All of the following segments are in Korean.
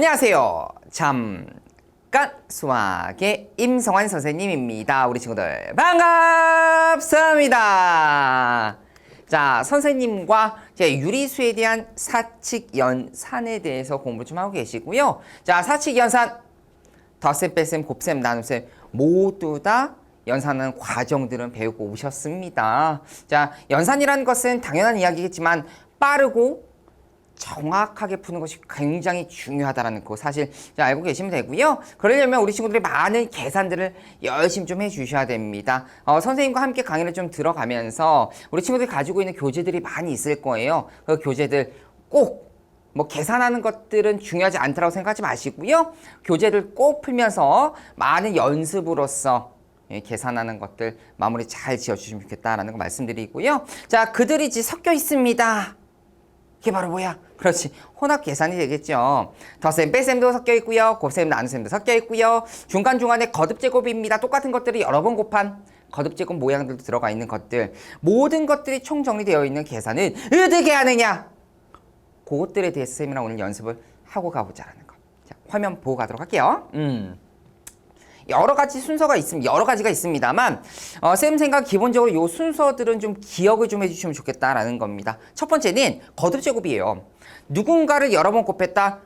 안녕하세요. 잠깐 수학의 임성환 선생님입니다. 우리 친구들 반갑습니다. 자, 선생님과 제 유리수에 대한 사칙 연산에 대해서 공부 좀 하고 계시고요. 자, 사칙 연산 덧셈, 뺄셈, 곱셈, 나눗셈 모두 다 연산하는 과정들은 배우고 오셨습니다. 자, 연산이라는 것은 당연한 이야기겠지만 빠르고 정확하게 푸는 것이 굉장히 중요하다는 거 사실 자, 알고 계시면 되고요. 그러려면 우리 친구들이 많은 계산들을 열심히 좀 해주셔야 됩니다. 어, 선생님과 함께 강의를 좀 들어가면서 우리 친구들이 가지고 있는 교재들이 많이 있을 거예요. 그 교재들 꼭뭐 계산하는 것들은 중요하지 않다고 생각하지 마시고요. 교재를 꼭 풀면서 많은 연습으로서 예, 계산하는 것들 마무리 잘 지어주시면 좋겠다라는 거 말씀드리고요. 자, 그들이 이제 섞여 있습니다. 이게 바로 뭐야? 그렇지. 혼합 계산이 되겠죠. 덧셈, 뺄셈도 섞여 있고요. 곱셈, 나눗셈도 섞여 있고요. 중간중간에 거듭 제곱입니다. 똑같은 것들이 여러 번 곱한 거듭 제곱 모양들도 들어가 있는 것들. 모든 것들이 총정리되어 있는 계산은 어떻게 하느냐? 그것들에 대해서 쌤이랑 오늘 연습을 하고 가보자라는 거. 자, 화면 보고 가도록 할게요. 음. 여러 가지 순서가 있습니다. 여러 가지가 있습니다만 어, 쌤 생각 기본적으로 요 순서들은 좀 기억을 좀 해주시면 좋겠다라는 겁니다. 첫 번째는 거듭 제곱이에요. 누군가를 여러 번 곱했다.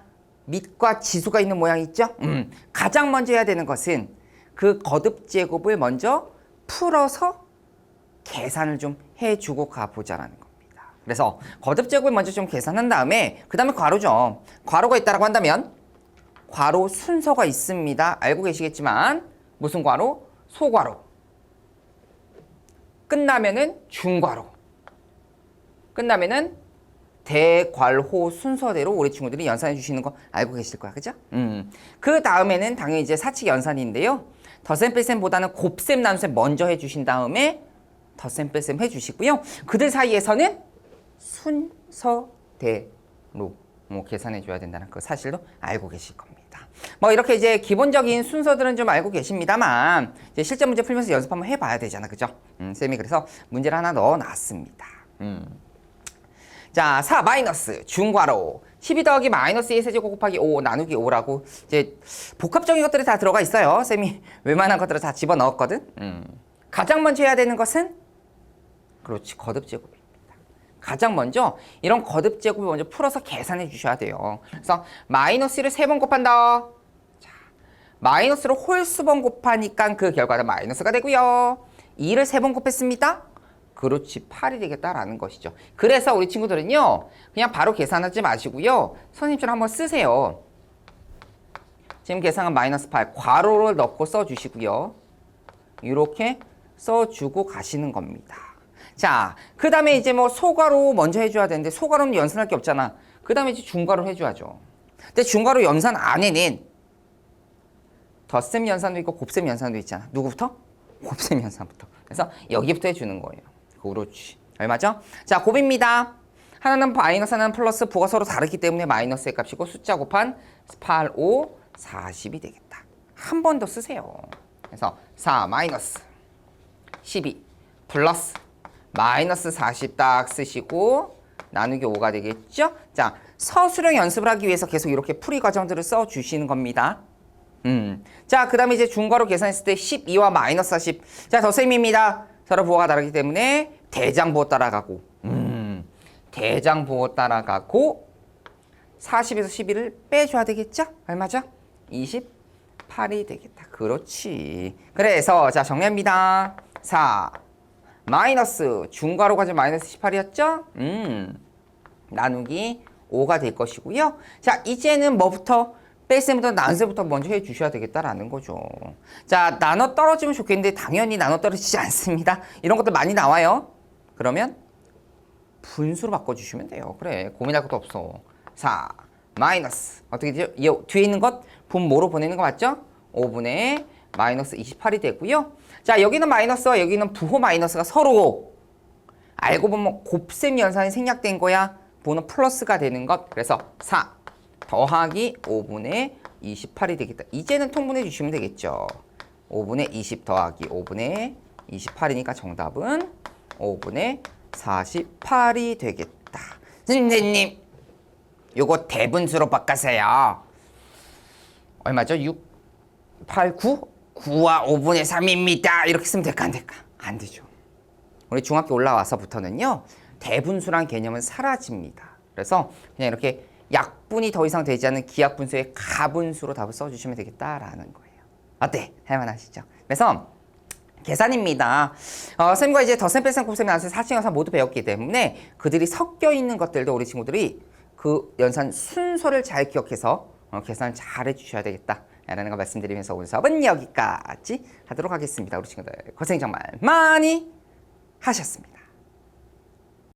밑과 지수가 있는 모양 있죠? 음, 가장 먼저 해야 되는 것은 그 거듭 제곱을 먼저 풀어서 계산을 좀 해주고 가보자라는 겁니다. 그래서 거듭 제곱을 먼저 좀 계산한 다음에 그 다음에 괄호죠. 괄호가 있다라고 한다면 괄호 순서가 있습니다. 알고 계시겠지만 무슨 괄호? 소괄호. 끝나면은 중괄호. 끝나면은 대괄호 순서대로 우리 친구들이 연산해 주시는 거 알고 계실 거야. 그죠? 음. 그 다음에는 당연히 이제 사칙 연산인데요. 덧셈 뺄셈보다는 곱셈 나눗셈 먼저 해 주신 다음에 덧셈 뺄셈 해 주시고요. 그들 사이에서는 순서대로 뭐 계산해 줘야 된다는 그 사실도 알고 계실 겁니다. 뭐 이렇게 이제 기본적인 순서들은 좀 알고 계십니다만 이제 실제 문제 풀면서 연습 한번 해봐야 되잖아, 그죠? 음, 쌤이 그래서 문제를 하나 넣어놨습니다. 음. 자, 4 마이너스 중괄호 12 더하기 마이너스 2 세제곱 곱하기 5 나누기 5라고 이제 복합적인 것들이 다 들어가 있어요. 쌤이 웬만한 것들을 다 집어 넣었거든. 음. 가장 먼저 해야 되는 것은 그렇지 거듭 제곱입니다. 가장 먼저 이런 거듭 제곱을 먼저 풀어서 계산해 주셔야 돼요. 그래서 마이너스를 세 번 곱한다. 자, 마이너스를 홀수번 곱하니까 그 결과는 마이너스가 되고요. 2를 세 번 곱했습니다. 그렇지 8이 되겠다라는 것이죠. 그래서 우리 친구들은요. 그냥 바로 계산하지 마시고요. 선생님처럼 한번 쓰세요. 지금 계산한 마이너스 8 괄호를 넣고 써주시고요. 이렇게 써주고 가시는 겁니다. 자, 그 다음에 이제 뭐 소괄호 먼저 해줘야 되는데 소괄호는 연산할 게 없잖아. 그 다음에 이제 중괄호 해줘야죠. 근데 중괄호 연산 안에는 덧셈 연산도 있고 곱셈 연산도 있잖아. 누구부터? 곱셈 연산부터. 그래서 여기부터 해주는 거예요. 그렇지. 얼마죠? 자, 곱입니다. 하나는 마이너스 하나는 플러스 부가 서로 다르기 때문에 마이너스의 값이고 숫자 곱한 8, 5, 40이 되겠다. 한 번 더 쓰세요. 그래서 4 마이너스 12 플러스 마이너스 40 딱 쓰시고 나누기 5가 되겠죠? 자, 서술형 연습을 하기 위해서 계속 이렇게 풀이 과정들을 써 주시는 겁니다. 음. 자, 그 다음에 이제 중괄호 계산했을 때 12와 마이너스 40. 자, 덧셈입니다. 서로 부호가 다르기 때문에 대장 부호 따라가고, 음. 대장 부호 따라가고, 40에서 12를 빼줘야 되겠죠? 얼마죠? 28이 되겠다. 그렇지. 그래서, 자, 정리합니다. 4. 마이너스 중괄호 가지 마이너스 18이었죠? 음. 나누기 5가 될 것이고요. 자, 이제는 뭐부터 뺄셈부터 나눗셈부터 먼저 해 주셔야 되겠다라는 거죠. 자, 나눠 떨어지면 좋겠는데 당연히 나눠 떨어지지 않습니다. 이런 것들 많이 나와요. 그러면 분수로 바꿔 주시면 돼요. 그래. 고민할 것도 없어. 4 마이너스 어떻게 되죠? 이 뒤에 있는 것 분모로 보내는 거 맞죠? 5분의 마이너스 28이 되고요. 자, 여기는 마이너스와 여기는 부호 마이너스가 서로 알고 보면 곱셈 연산이 생략된 거야. 부호는 플러스가 되는 것. 그래서 4 더하기 5분의 28이 되겠다. 이제는 통분해 주시면 되겠죠. 5분의 20 더하기 5분의 28이니까 정답은 5분의 48이 되겠다. 선생님, 요거 대분수로 바꿔세요. 얼마죠? 6, 8, 9? 9와 5분의 3입니다. 이렇게 쓰면 될까 안 될까? 안 되죠. 우리 중학교 올라와서부터는요. 대분수란 개념은 사라집니다. 그래서 그냥 이렇게 약분이 더 이상 되지 않는 기하분수의 가분수로 답을 써주시면 되겠다라는 거예요. 어때? 할만하시죠? 그래서 계산입니다. 어, 쌤과 이제 더셈 뺄셈 곱셈 나눗셈 사칭 연산 모두 배웠기 때문에 그들이 섞여 있는 것들도 우리 친구들이 그 연산 순서를 잘 기억해서 어, 계산을 잘 해주셔야 되겠다. 라는 거 말씀드리면서 오늘 수업은 여기까지 하도록 하겠습니다. 우리 친구들 고생 정말 많이 하셨습니다.